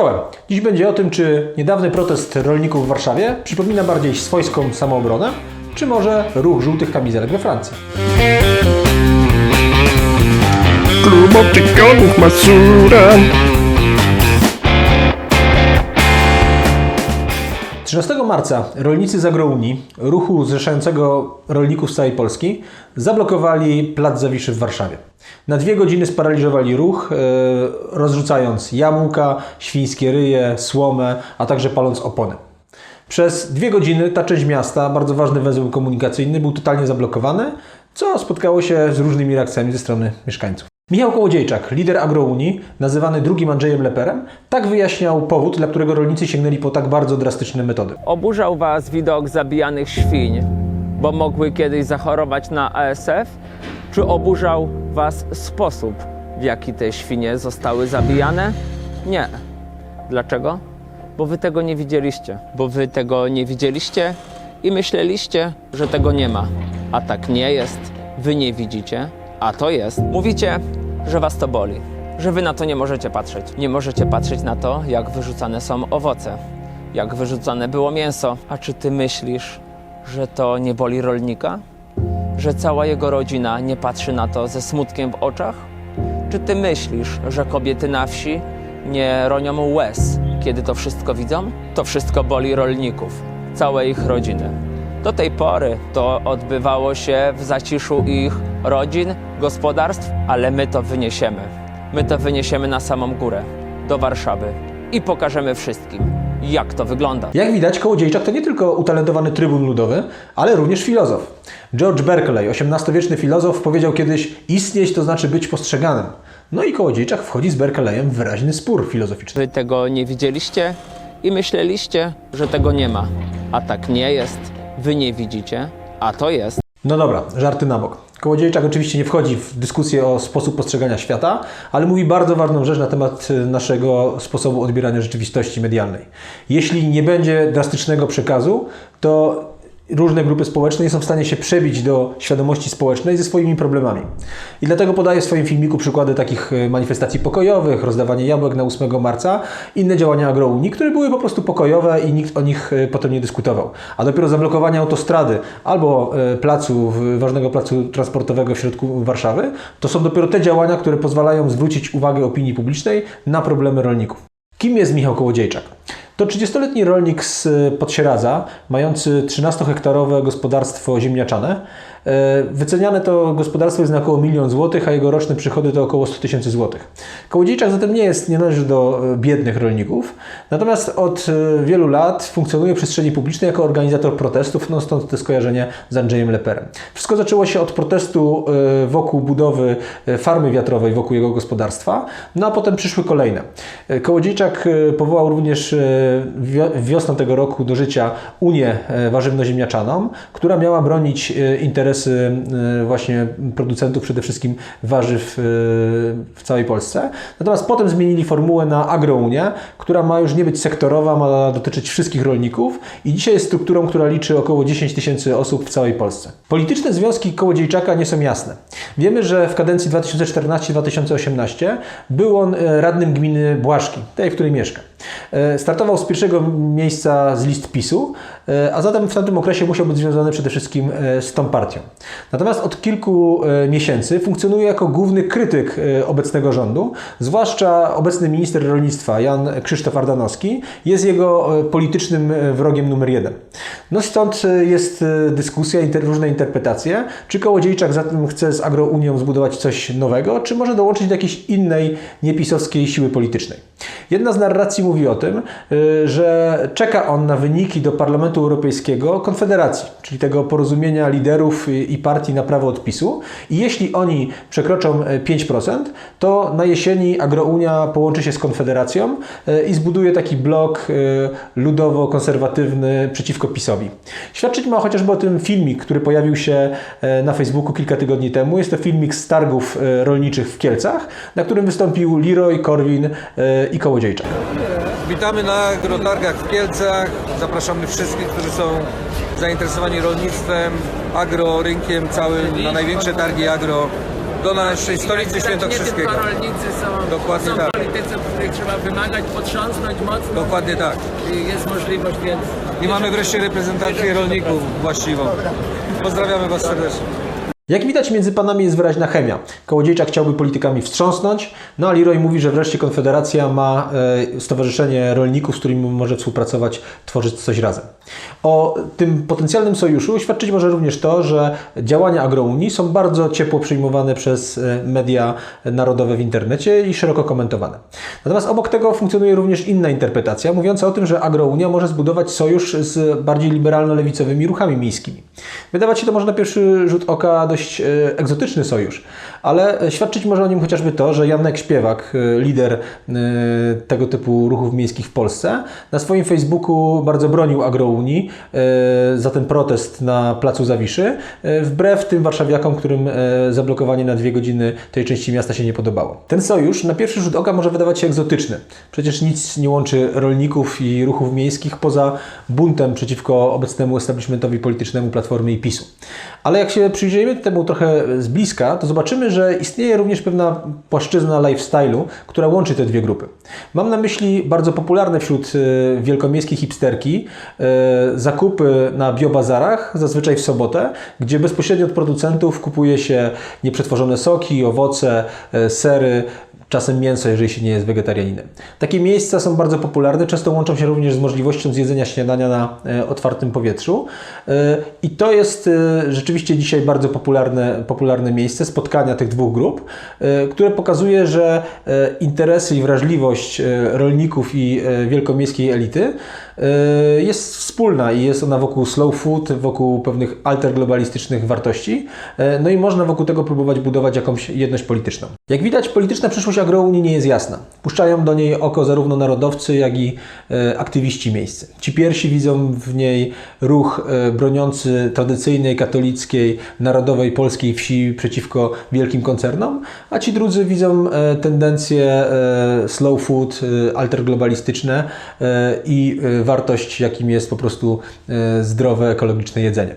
Czołem. Dziś będzie o tym, czy niedawny protest rolników w Warszawie przypomina bardziej swojską samoobronę, czy może ruch żółtych kamizelek we Francji. Klub obczepionych Mazura 13 marca rolnicy z Agrounii, ruchu zrzeszającego rolników z całej Polski, zablokowali plac Zawiszy w Warszawie. Na dwie godziny sparaliżowali ruch, e, rozrzucając jabłka, świńskie ryje, słomę, a także paląc opony. Przez dwie godziny ta część miasta, bardzo ważny węzeł komunikacyjny, był totalnie zablokowany, co spotkało się z różnymi reakcjami ze strony mieszkańców. Michał Kołodziejczak, lider Agrounii, nazywany drugim Andrzejem Leperem, tak wyjaśniał powód, dla którego rolnicy sięgnęli po tak bardzo drastyczne metody. Oburzał Was widok zabijanych świń, bo mogły kiedyś zachorować na ASF? Czy oburzał Was sposób, w jaki te świnie zostały zabijane? Nie. Dlaczego? Bo Wy tego nie widzieliście. Bo Wy tego nie widzieliście i myśleliście, że tego nie ma. A tak nie jest. Wy nie widzicie, a to jest. Mówicie, że Was to boli. Że Wy na to nie możecie patrzeć. Nie możecie patrzeć na to, jak wyrzucane są owoce jak wyrzucane było mięso. A czy ty myślisz, że to nie boli rolnika? Że cała jego rodzina nie patrzy na to ze smutkiem w oczach? Czy ty myślisz, że kobiety na wsi nie ronią łez, kiedy to wszystko widzą? To wszystko boli rolników, całe ich rodziny. Do tej pory to odbywało się w zaciszu ich rodzin, gospodarstw, ale my to wyniesiemy. My to wyniesiemy na samą górę, do Warszawy i pokażemy wszystkim, jak to wygląda. Jak widać, Kołodziejczak to nie tylko utalentowany trybun ludowy, ale również filozof. George Berkeley, XVIII-wieczny filozof, powiedział kiedyś: Istnieć to znaczy być postrzeganym. No i Kołodziejczak wchodzi z Berkeleyem w wyraźny spór filozoficzny. Wy tego nie widzieliście i myśleliście, że tego nie ma. A tak nie jest. Wy nie widzicie, a to jest. No dobra, żarty na bok. Kołodziejczak oczywiście nie wchodzi w dyskusję o sposób postrzegania świata, ale mówi bardzo ważną rzecz na temat y, naszego sposobu odbierania rzeczywistości medialnej. Jeśli nie będzie drastycznego przekazu, to różne grupy społeczne nie są w stanie się przebić do świadomości społecznej ze swoimi problemami. I dlatego podaję w swoim filmiku przykłady takich y, manifestacji pokojowych, rozdawanie jabłek na 8 marca, inne działania agrounii, które były po prostu pokojowe i nikt o nich y, potem nie dyskutował. A dopiero zablokowanie autostrady albo y, placu, ważnego placu transportowego w środku Warszawy, to są dopiero te działania, które pozwalają zwrócić uwagę opinii publicznej na problemy rolników. Kim jest Michał Kołodziejczak? To 30-letni rolnik z Podsieradza, mający 13-hektarowe gospodarstwo ziemniaczane. E, Wyceniane to gospodarstwo jest na około milion złotych, a jego roczne przychody to około 100 tysięcy złotych. Kołodziejczak zatem nie jest, nie należy do e, biednych rolników, natomiast od e, wielu lat funkcjonuje w przestrzeni publicznej jako organizator protestów, no stąd to skojarzenie z Andrzejem Leperem. Wszystko zaczęło się od protestu wokół budowy farmy wiatrowej wokół jego gospodarstwa, no a potem przyszły kolejne. Kołodziejczak powołał również wio- wiosną tego roku do życia Unię Warzywno-Ziemniaczaną, która miała bronić e, interesy e, właśnie producentów przede wszystkim warzyw e, w całej Polsce. Natomiast potem zmienili formułę na Agrounię, która ma już nie być sektorowa, ma dotyczyć wszystkich rolników i dzisiaj jest strukturą, która liczy około 10 tysięcy osób w całej Polsce. Polityczne związki Kołodziejczaka nie są jasne. Wiemy, że w kadencji 2014-2018 był on e, radnym gminy Błaszki, tej, w której mieszka. Startował z pierwszego miejsca z list PiSu, a zatem w tamtym okresie musiał być związany przede wszystkim e, z tą partią. Natomiast od kilku e, miesięcy funkcjonuje jako główny krytyk e, obecnego rządu, zwłaszcza obecny minister rolnictwa Jan Krzysztof Ardanowski jest jego e, politycznym e, wrogiem numer jeden. No stąd e, jest e, dyskusja, inter, różne interpretacje, czy Kołodziejczak zatem chce z Agrounią zbudować coś nowego, czy może dołączyć do jakiejś innej niepisowskiej siły politycznej. Jedna z narracji mówi o tym, że czeka on na wyniki do Parlamentu Europejskiego Konfederacji, czyli tego porozumienia liderów i partii na prawo odpisu. I jeśli oni przekroczą y, 5%, to na jesieni Agrounia połączy się z Konfederacją y, i zbuduje taki blok y, ludowo-konserwatywny przeciwko PiSowi. Świadczyć ma chociażby o tym filmik, który pojawił się na Facebooku kilka tygodni temu. Jest to filmik z targów rolniczych w Kielcach, na którym wystąpił Leroy, Korwin i Kołodziejczak. Witamy na agrotargach w Kielcach. Zapraszamy wszystkich, którzy są zainteresowani rolnictwem, agro, rynkiem całym, na największe targi agro do naszej stolicy Nie świętokrzyskiego. tylko rolnicy są, Dokładnie są tak. politycy, których trzeba wymagać, potrząsnąć mocno. Dokładnie tak. I jest możliwość, więc... I mamy wreszcie reprezentację rolników właściwą. Pozdrawiamy Was serdecznie. Jak widać, między panami jest wyraźna chemia. Kołodziejczak chciałby politykami wstrząsnąć, no a Leroy mówi, że wreszcie Konfederacja ma e, stowarzyszenie rolników, z którymi może współpracować, tworzyć coś razem. O tym potencjalnym sojuszu świadczyć może również to, że działania Agrounii są bardzo ciepło przyjmowane przez e, media narodowe w internecie i szeroko komentowane. Natomiast obok tego funkcjonuje również inna interpretacja, mówiąca o tym, że Agrounia może zbudować sojusz z bardziej liberalno-lewicowymi ruchami miejskimi. Wydawać się to może na pierwszy rzut oka dość e, egzotyczny sojusz, ale świadczyć może o nim chociażby to, że Janek Śpiewak, e, lider e, tego typu ruchów miejskich w Polsce, na swoim Facebooku bardzo bronił Agrounii e, za ten protest na Placu Zawiszy, wbrew tym warszawiakom, którym zablokowanie na dwie godziny tej części miasta się nie podobało. Ten sojusz na pierwszy rzut oka może wydawać się egzotyczny. Przecież nic nie łączy rolników i ruchów miejskich poza buntem przeciwko obecnemu establishmentowi politycznemu Platformy i PiSu. Ale jak się przyjrzymy temu trochę z bliska, to zobaczymy, że istnieje również pewna płaszczyzna lifestyle'u, która łączy te dwie grupy. Mam na myśli bardzo popularne wśród e, wielkomiejskich hipsterki e, zakupy na biobazarach, zazwyczaj w sobotę, gdzie bezpośrednio od producentów kupuje się nieprzetworzone soki, owoce, e, sery, czasem mięso, jeżeli się nie jest wegetarianinem. Takie miejsca są bardzo popularne, często łączą się również z możliwością zjedzenia śniadania na e, otwartym powietrzu. E, I to jest e, rzeczywiście dzisiaj bardzo popularne, popularne miejsce spotkania tych dwóch grup, które pokazuje, że interesy i wrażliwość rolników i wielkomiejskiej elity jest wspólna i jest ona wokół slow food, wokół pewnych alterglobalistycznych wartości. E, No i można wokół tego próbować budować jakąś jedność polityczną. Jak widać, polityczna przyszłość agrounii nie jest jasna. Puszczają do niej oko zarówno narodowcy, jak i e, aktywiści miejscy. Ci pierwsi widzą w niej ruch e, broniący tradycyjnej, katolickiej, narodowej polskiej wsi przeciwko wielkim koncernom, a ci drudzy widzą e, tendencje e, slow food, e, alterglobalistyczne e, i e, wartość, jakim jest po prostu e, zdrowe, ekologiczne jedzenie.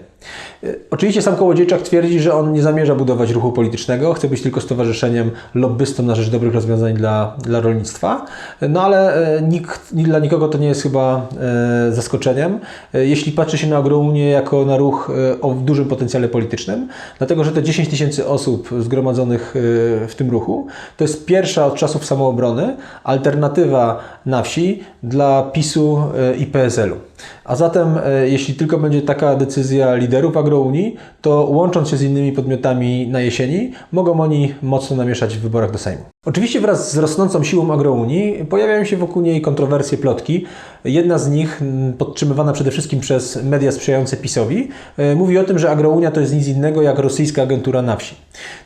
Oczywiście sam Kołodziejczak twierdzi, że on nie zamierza budować ruchu politycznego, chce być tylko stowarzyszeniem lobbystą na rzecz dobrych rozwiązań dla, dla rolnictwa. No ale e, nikt, ni- dla nikogo to nie jest chyba e, zaskoczeniem, e, jeśli patrzy się na Agrounię jako na ruch o dużym potencjale politycznym, dlatego że te 10 tysięcy osób zgromadzonych w tym ruchu to jest pierwsza od czasów samoobrony alternatywa na wsi dla PiSu i PSL-u. A zatem, e, jeśli tylko będzie taka decyzja liderów Agrounii, to łącząc się z innymi podmiotami na jesieni, mogą oni mocno namieszać w wyborach do Sejmu. Oczywiście wraz z rosnącą siłą Agrounii pojawiają się wokół niej kontrowersje, plotki. Jedna z nich, podtrzymywana przede wszystkim przez media sprzyjające PiSowi, e, mówi o tym, że Agrounia to jest nic innego jak rosyjska agentura na wsi.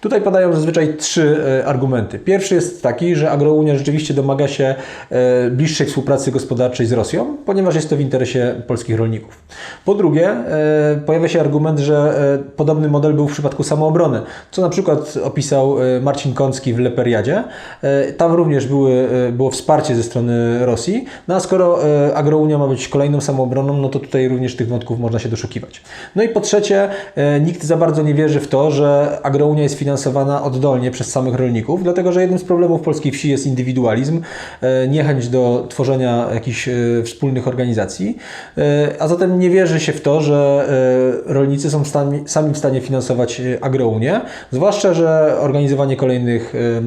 Tutaj padają zazwyczaj trzy e, argumenty. Pierwszy jest taki, że Agrounia rzeczywiście domaga się e, bliższej współpracy gospodarczej z Rosją, ponieważ jest to w interesie polskich rolników. Po drugie, pojawia się argument, że podobny model był w przypadku samoobrony, co na przykład opisał Marcin Kącki w Leperiadzie. E, Tam również były, e, było wsparcie ze strony Rosji, no a skoro e, Agrounia ma być kolejną samoobroną, no to tutaj również tych wątków można się doszukiwać. No i po trzecie, nikt za bardzo nie wierzy w to, że Agrounia jest finansowana oddolnie przez samych rolników, dlatego że jednym z problemów polskiej wsi jest indywidualizm, niechęć do tworzenia jakichś wspólnych organizacji, a zatem nie wierzy się w to, że rolnicy są stami, sami w stanie finansować Agrounię, zwłaszcza, że organizowanie kolejnych e,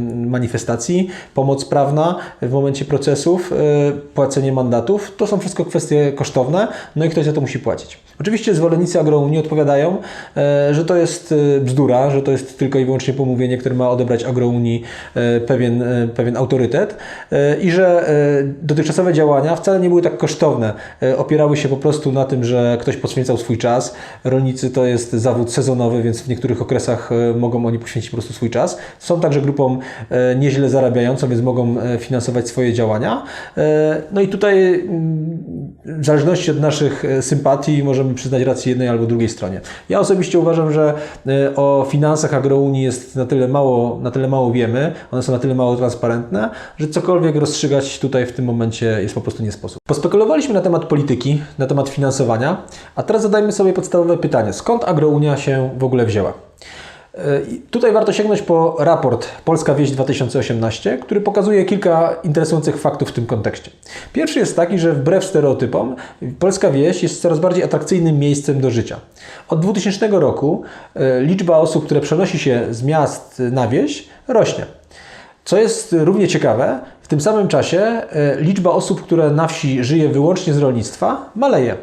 manifestacji, pomoc prawna w momencie procesów, e, płacenie mandatów, to są wszystko kwestie kosztowne, no i ktoś za to musi płacić. Oczywiście zwolennicy Agrounii odpowiadają, e, że to jest e, bzdura, że to jest tylko i wyłącznie pomówienie, które ma odebrać Agrounii pewien, pewien autorytet i że dotychczasowe działania wcale nie były tak kosztowne. Opierały się po prostu na tym, że ktoś poświęcał swój czas. Rolnicy to jest zawód sezonowy, więc w niektórych okresach mogą oni poświęcić po prostu swój czas. Są także grupą nieźle zarabiającą, więc mogą e, finansować swoje działania. E, No i tutaj mm, w zależności od naszych e, sympatii możemy przyznać rację jednej albo drugiej stronie. Ja osobiście uważam, że o finansach Agrounii jest na tyle mało, na tyle mało wiemy, one są na tyle mało transparentne, że cokolwiek rozstrzygać tutaj w tym momencie jest po prostu nie sposób. Pospekulowaliśmy na temat polityki, na temat finansowania, a teraz zadajmy sobie podstawowe pytanie. Skąd Agrounia się w ogóle wzięła? Tutaj warto sięgnąć po raport Polska Wieś 2018, który pokazuje kilka interesujących faktów w tym kontekście. Pierwszy jest taki, że wbrew stereotypom polska wieś jest coraz bardziej atrakcyjnym miejscem do życia. Od 2000 roku e, liczba osób, które przenosi się z miast na wieś rośnie. Co jest równie ciekawe, w tym samym czasie e, liczba osób, które na wsi żyje wyłącznie z rolnictwa, maleje.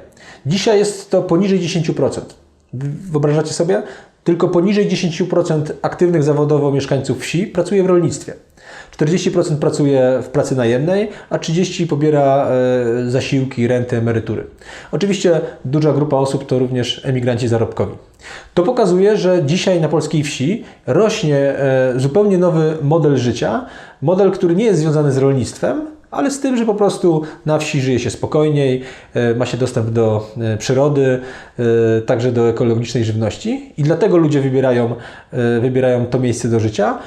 Dzisiaj jest to poniżej 10%. Wy- Wyobrażacie sobie? Tylko poniżej 10% aktywnych zawodowo mieszkańców wsi pracuje w rolnictwie. 40% pracuje w pracy najemnej, a 30% pobiera e, zasiłki, renty, emerytury. Oczywiście duża grupa osób to również emigranci zarobkowi. To pokazuje, że dzisiaj na polskiej wsi rośnie e, zupełnie nowy model życia, model, który nie jest związany z rolnictwem, ale z tym, że po prostu na wsi żyje się spokojniej, e, ma się dostęp do e, przyrody, e, także do ekologicznej żywności i dlatego ludzie wybierają, wybierają to miejsce do życia.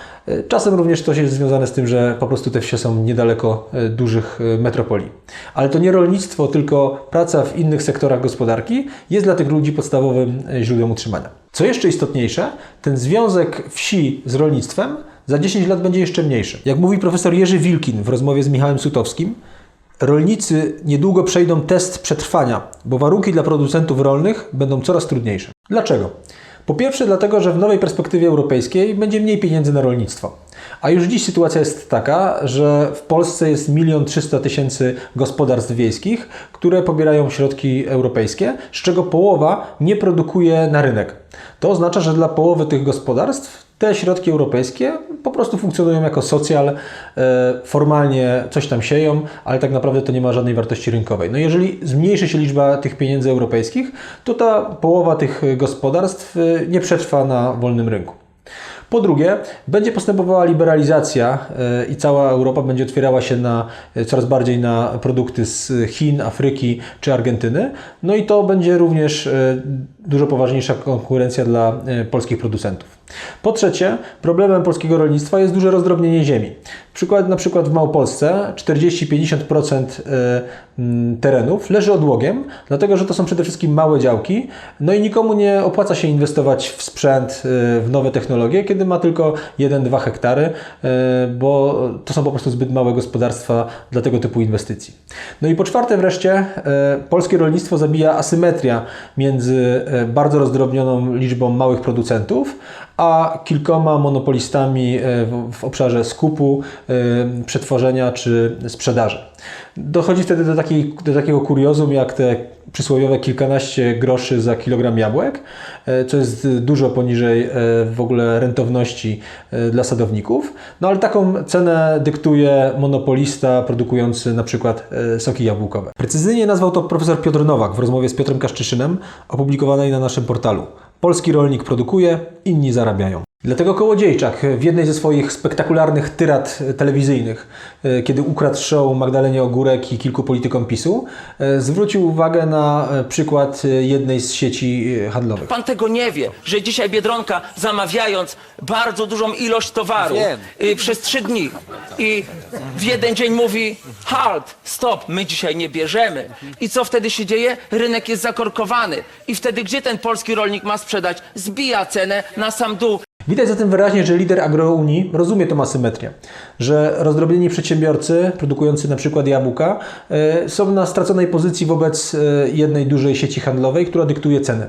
Czasem również to jest związane z tym, że po prostu te wsie są niedaleko dużych metropolii. Ale to nie rolnictwo, tylko praca w innych sektorach gospodarki jest dla tych ludzi podstawowym źródłem utrzymania. Co jeszcze istotniejsze, ten związek wsi z rolnictwem za 10 lat będzie jeszcze mniejszy. Jak mówi profesor Jerzy Wilkin w rozmowie z Michałem Sutowskim, rolnicy niedługo przejdą test przetrwania, bo warunki dla producentów rolnych będą coraz trudniejsze. Dlaczego? Po pierwsze, dlatego, że w nowej perspektywie europejskiej będzie mniej pieniędzy na rolnictwo. A już dziś sytuacja jest taka, że w Polsce jest 1 300 tysięcy gospodarstw wiejskich, które pobierają środki europejskie, z czego połowa nie produkuje na rynek. To oznacza, że dla połowy tych gospodarstw te środki europejskie po prostu funkcjonują jako socjal, e, formalnie coś tam sieją, ale tak naprawdę to nie ma żadnej wartości rynkowej. No jeżeli zmniejszy się liczba tych pieniędzy europejskich, to ta połowa tych gospodarstw e, nie przetrwa na wolnym rynku. Po drugie, będzie postępowała liberalizacja e, i cała Europa będzie otwierała się na, coraz bardziej na produkty z Chin, Afryki czy Argentyny. No i to będzie również dużo poważniejsza konkurencja dla e, polskich producentów. Po trzecie, problemem polskiego rolnictwa jest duże rozdrobnienie ziemi. Przykład, na przykład w Małopolsce 40-50% e, terenów leży odłogiem, dlatego że to są przede wszystkim małe działki, no i nikomu nie opłaca się inwestować w sprzęt, e, w nowe technologie, kiedy ma tylko 1-2 hektary, bo to są po prostu zbyt małe gospodarstwa dla tego typu inwestycji. No i po czwarte wreszcie, polskie rolnictwo zabija asymetria między bardzo rozdrobnioną liczbą małych producentów, a kilkoma monopolistami e, w, obszarze skupu, e, przetworzenia czy sprzedaży. Dochodzi wtedy do, takiej, do takiego kuriozum, jak te przysłowiowe kilkanaście groszy za kilogram jabłek, e, co jest dużo poniżej w ogóle rentowności dla sadowników. No ale taką cenę dyktuje monopolista produkujący na przykład soki jabłkowe. Precyzyjnie nazwał to profesor Piotr Nowak w rozmowie z Piotrem Kaszczyszynem, opublikowanej na naszym portalu. Polski rolnik produkuje, inni zarabiają. Dlatego Kołodziejczak w jednej ze swoich spektakularnych tyrad telewizyjnych, e, kiedy ukradł show Magdalenie Ogórek i kilku politykom PiSu, e, zwrócił uwagę na e, przykład jednej z sieci handlowych. Pan tego nie wie, że dzisiaj Biedronka zamawiając bardzo dużą ilość towaru Wiem. y, przez trzy dni i w jeden dzień mówi halt, stop, my dzisiaj nie bierzemy. I co wtedy się dzieje? Rynek jest zakorkowany. I wtedy gdzie ten polski rolnik ma sprzedać? Zbija cenę na sam dół. Widać zatem wyraźnie, że lider agrounii rozumie tą asymetrię, że rozdrobnieni przedsiębiorcy produkujący na przykład jabłka e, są na straconej pozycji wobec e, jednej dużej sieci handlowej, która dyktuje ceny.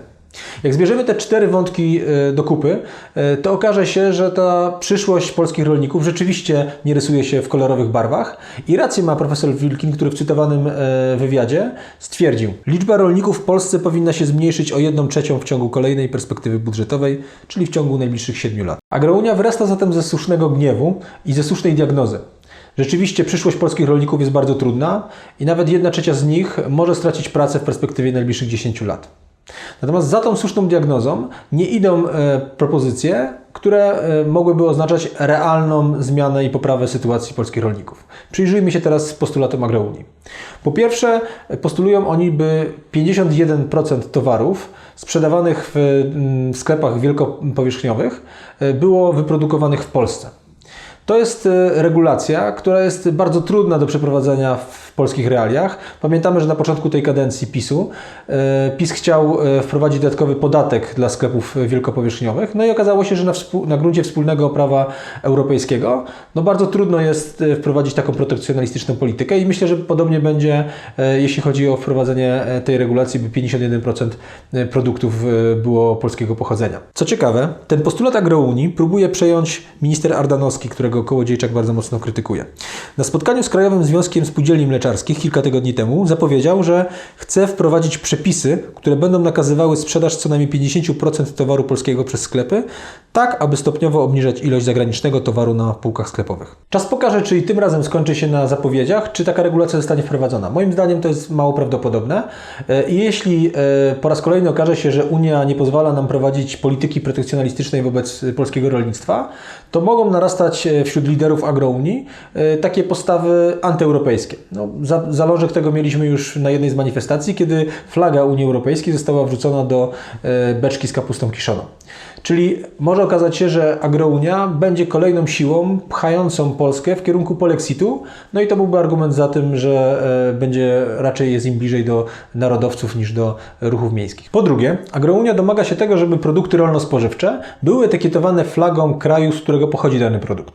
Jak zbierzemy te cztery wątki e, do kupy, e, to okaże się, że ta przyszłość polskich rolników rzeczywiście nie rysuje się w kolorowych barwach. I rację ma profesor Wilkin, który w cytowanym e, wywiadzie stwierdził, liczba rolników w Polsce powinna się zmniejszyć o 1 trzecią w ciągu kolejnej perspektywy budżetowej, czyli w ciągu najbliższych 7 lat. Agrounia wyrasta zatem ze słusznego gniewu i ze słusznej diagnozy. Rzeczywiście przyszłość polskich rolników jest bardzo trudna i nawet 1 trzecia z nich może stracić pracę w perspektywie najbliższych 10 lat. Natomiast za tą słuszną diagnozą nie idą e, propozycje, które e, mogłyby oznaczać realną zmianę i poprawę sytuacji polskich rolników. Przyjrzyjmy się teraz postulatom agrounii. Po pierwsze, postulują oni, by 51% towarów sprzedawanych w mm, sklepach wielkopowierzchniowych e, było wyprodukowanych w Polsce. To jest e, regulacja, która jest bardzo trudna do przeprowadzenia w polskich realiach. Pamiętamy, że na początku tej kadencji PiSu e, PiS chciał e, wprowadzić dodatkowy podatek dla sklepów wielkopowierzchniowych, no i okazało się, że na, na gruncie wspólnego prawa europejskiego no bardzo trudno jest wprowadzić taką protekcjonalistyczną politykę i myślę, że podobnie będzie, jeśli chodzi o wprowadzenie tej regulacji, by 51% produktów było polskiego pochodzenia. Co ciekawe, ten postulat agrounii próbuje przejąć minister Ardanowski, którego Kołodziejczak bardzo mocno krytykuje. Na spotkaniu z Krajowym Związkiem Spółdzielni Mleczarskich kilka tygodni temu zapowiedział, że chce wprowadzić przepisy, które będą nakazywały sprzedaż co najmniej 50% towaru polskiego przez sklepy, tak aby stopniowo obniżać ilość zagranicznego towaru na półkach sklepowych. Czas pokaże, czy i tym razem skończy się na zapowiedziach, czy taka regulacja zostanie wprowadzona. Moim zdaniem to jest mało prawdopodobne E, i jeśli e, po raz kolejny okaże się, że Unia nie pozwala nam prowadzić polityki protekcjonalistycznej wobec polskiego rolnictwa, to mogą narastać e, wśród liderów agrounii e, takie postawy antyeuropejskie. No, za, zalążek tego mieliśmy już na jednej z manifestacji, kiedy flaga Unii Europejskiej została wrzucona do e, beczki z kapustą kiszoną. Czyli może okazać się, że agrounia będzie kolejną siłą pchającą Polskę w kierunku polexitu, no i to byłby argument za tym, że e, będzie raczej jest im bliżej do narodowców niż do ruchów miejskich. Po drugie, agrounia domaga się tego, żeby produkty rolno-spożywcze były etykietowane flagą kraju, z którego pochodzi dany produkt.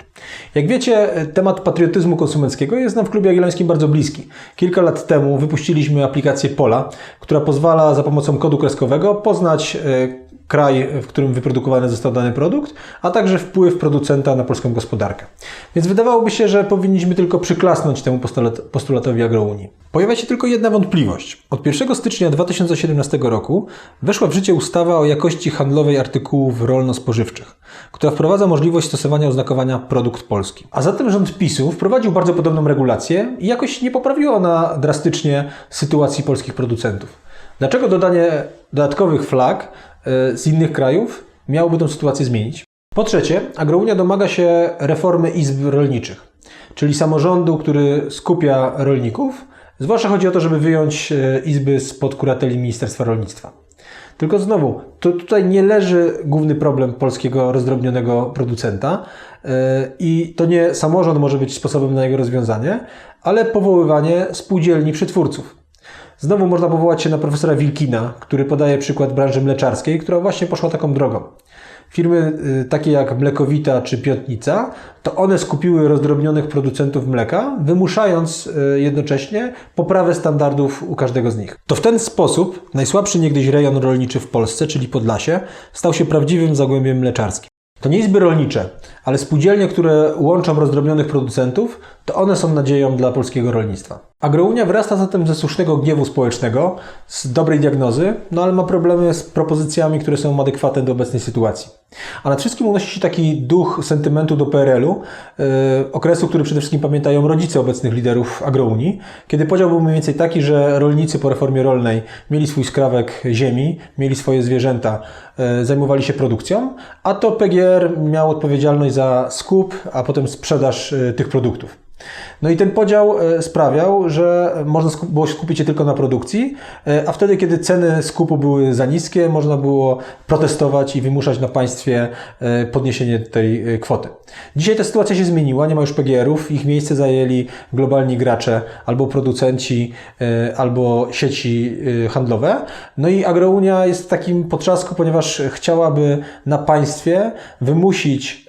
Jak wiecie, temat patriotyzmu konsumenckiego jest nam w Klubie Jagiellońskim bardzo bliski. Kilka lat temu wypuściliśmy aplikację Pola, która pozwala za pomocą kodu kreskowego poznać e, kraj, w którym wyprodukowany został dany produkt, a także wpływ producenta na polską gospodarkę. Więc wydawałoby się, że powinniśmy tylko przyklasnąć temu postulat, postulatowi agrounii. Pojawia się tylko jedna wątpliwość. Od 1 stycznia 2017 roku weszła w życie ustawa o jakości handlowej artykułów rolno-spożywczych, która wprowadza możliwość stosowania oznakowania produkt polski. A zatem rząd PiSu wprowadził bardzo podobną regulację i jakoś nie poprawiła ona drastycznie sytuacji polskich producentów. Dlaczego dodanie dodatkowych flag e, z innych krajów miałoby tę sytuację zmienić? Po trzecie, Agrounia domaga się reformy izb rolniczych, czyli samorządu, który skupia rolników. Zwłaszcza chodzi o to, żeby wyjąć e, izby spod kurateli Ministerstwa Rolnictwa. Tylko znowu, to tutaj nie leży główny problem polskiego rozdrobnionego producenta e, i to nie samorząd może być sposobem na jego rozwiązanie, ale powoływanie spółdzielni przetwórców. Znowu można powołać się na profesora Wilkina, który podaje przykład branży mleczarskiej, która właśnie poszła taką drogą. Firmy y, takie jak Mlekowita czy Piątnica, to one skupiły rozdrobnionych producentów mleka, wymuszając y, jednocześnie poprawę standardów u każdego z nich. To w ten sposób najsłabszy niegdyś rejon rolniczy w Polsce, czyli Podlasie, stał się prawdziwym zagłębiem mleczarskim. To nie izby rolnicze, ale spółdzielnie, które łączą rozdrobnionych producentów, to one są nadzieją dla polskiego rolnictwa. Agrounia wyrasta zatem ze słusznego gniewu społecznego, z dobrej diagnozy, no ale ma problemy z propozycjami, które są adekwatne do obecnej sytuacji. A nad wszystkim unosi się taki duch sentymentu do PRL-u, yy, okresu, który przede wszystkim pamiętają rodzice obecnych liderów agrounii, kiedy podział był mniej więcej taki, że rolnicy po reformie rolnej mieli swój skrawek ziemi, mieli swoje zwierzęta, yy, zajmowali się produkcją, a to PGR miał odpowiedzialność za skup, a potem sprzedaż yy, tych produktów. No i ten podział e, sprawiał, że można było skupić się tylko na produkcji, e, a wtedy, kiedy ceny skupu były za niskie, można było protestować i wymuszać na państwie e, podniesienie tej kwoty. Dzisiaj ta sytuacja się zmieniła, nie ma już PGR-ów, ich miejsce zajęli globalni gracze, albo producenci, albo sieci handlowe. No i Agrounia jest w takim potrzasku, ponieważ chciałaby na państwie wymusić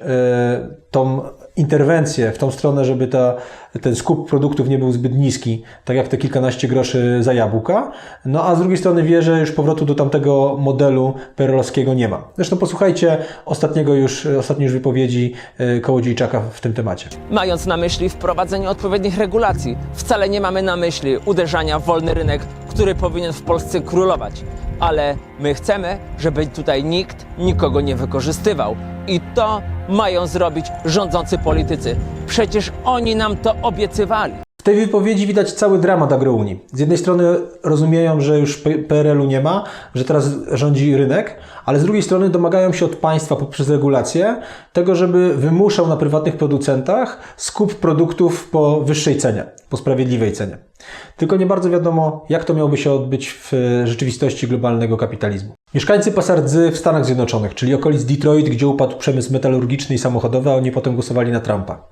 tą interwencję w tą stronę, żeby ta, ten skup produktów nie był zbyt niski, tak jak te kilkanaście groszy za jabłka. No a z drugiej strony wie, że już powrotu do tamtego modelu perelowskiego nie ma. Zresztą posłuchajcie ostatniego już, ostatniej już wypowiedzi e, Kołodziejczaka w tym temacie. Mając na myśli wprowadzenie odpowiednich regulacji, wcale nie mamy na myśli uderzania w wolny rynek, który powinien w Polsce królować. Ale my chcemy, żeby tutaj nikt nikogo nie wykorzystywał. I to mają zrobić rządzący politycy. Przecież oni nam to obiecywali. Tej wypowiedzi widać cały dramat agrounii. Z jednej strony rozumieją, że już PRL-u nie ma, że teraz rządzi rynek, ale z drugiej strony domagają się od państwa poprzez regulacje tego, żeby wymuszał na prywatnych producentach skup produktów po wyższej cenie, po sprawiedliwej cenie. Tylko nie bardzo wiadomo, jak to miałoby się odbyć w rzeczywistości globalnego kapitalizmu. Mieszkańcy Pasardzy w Stanach Zjednoczonych, czyli okolic Detroit, gdzie upadł przemysł metalurgiczny i samochodowy, a oni potem głosowali na Trumpa.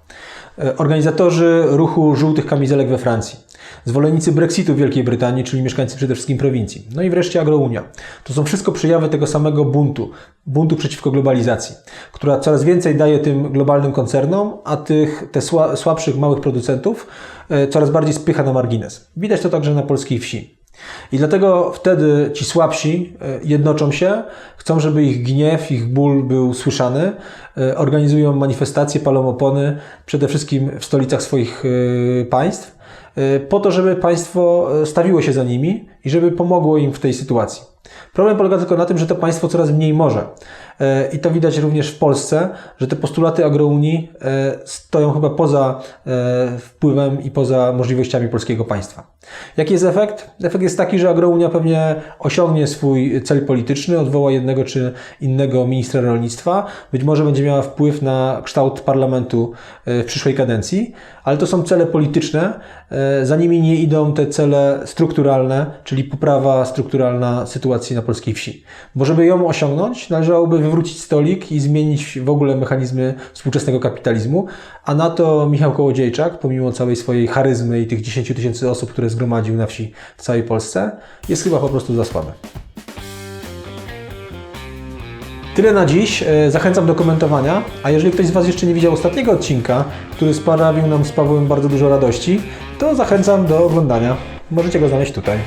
E, Organizatorzy ruchu żółtych kamizelek we Francji. Zwolennicy Brexitu w Wielkiej Brytanii, czyli mieszkańcy przede wszystkim prowincji. No i wreszcie agrounia. To są wszystko przejawy tego samego buntu. Buntu przeciwko globalizacji, która coraz więcej daje tym globalnym koncernom, a tych te sła, słabszych, małych producentów e, coraz bardziej spycha na margines. Widać to także na polskiej wsi. I dlatego wtedy ci słabsi e, jednoczą się, chcą, żeby ich gniew, ich ból był słyszany, e, organizują manifestacje, palą opony, przede wszystkim w stolicach swoich e, państw, po to, żeby państwo stawiło się za nimi i żeby pomogło im w tej sytuacji. Problem polega tylko na tym, że to państwo coraz mniej może. E, I to widać również w Polsce, że te postulaty agrounii e, stoją chyba poza e, wpływem i poza możliwościami polskiego państwa. Jaki jest efekt? Efekt jest taki, że agrounia pewnie osiągnie swój cel polityczny, odwoła jednego czy innego ministra rolnictwa, być może będzie miała wpływ na kształt parlamentu w przyszłej kadencji, ale to są cele polityczne, za nimi nie idą te cele strukturalne, czyli poprawa strukturalna sytuacji na polskiej wsi. Bo żeby ją osiągnąć, należałoby wywrócić stolik i zmienić w ogóle mechanizmy współczesnego kapitalizmu, a na to Michał Kołodziejczak, pomimo całej swojej charyzmy i tych 10 tysięcy osób, które zgromadził na wsi w całej Polsce, jest chyba po prostu za słaby. Tyle na dziś. E, Zachęcam do komentowania. A jeżeli ktoś z Was jeszcze nie widział ostatniego odcinka, który sprawił nam z Pawłem bardzo dużo radości, to zachęcam do oglądania. Możecie go znaleźć tutaj.